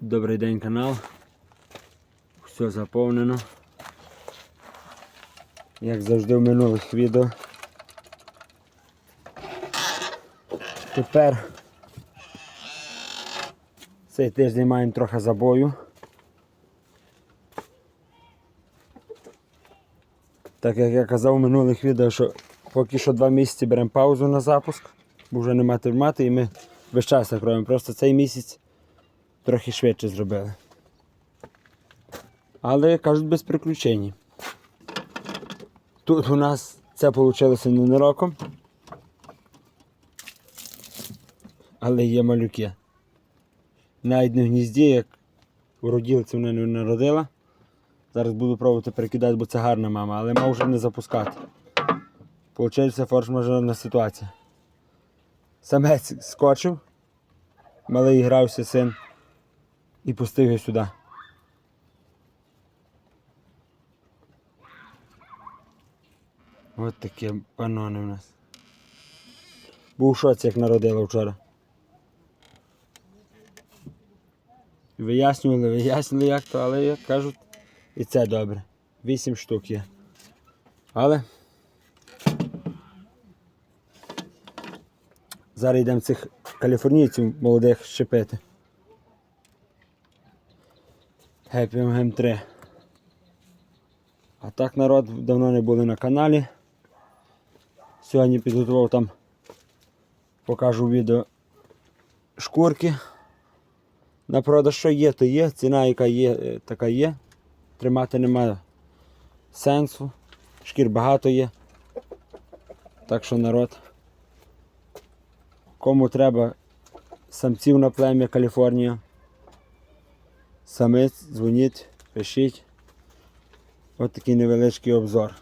Добрий день канал. Все заповнено. Як завжди в минулих відео. Тепер цей тиждень маємо трохи забою. Так як я казав в минулих відео, що поки що два місяці беремо паузу на запуск, бо вже нема термати і ми весь час так робимо. Просто цей місяць трохи швидше зробили. Але кажуть без приключень. Тут у нас це вийшло ненароком. Але є малюки. Навіть не гнізді, як у роділці вона не народила. Зараз буду пробувати перекидати, бо це гарна мама, але мав вже не запускати. Получається форс-мажорна ситуація. Самець скочив, малий грався син і пустив його сюди. Ось такі панони у нас. Був в шоці, як народила вчора. Вияснювали, вияснювали як то, але як кажуть, і це добре. Вісім штук є. Але зараз йдемо цих каліфорнійців молодих щепити. MGM 3. А так народ давно не були на каналі. Сьогодні підготував там, покажу відео шкурки. На продаж що є, то є. Ціна, яка є, е, така є. Тримати немає сенсу. Шкір багато є. Так що народ. Кому треба самців на плем'я Каліфорнія. Самець, дзвоніть, пишіть. Ось такий невеличкий обзор.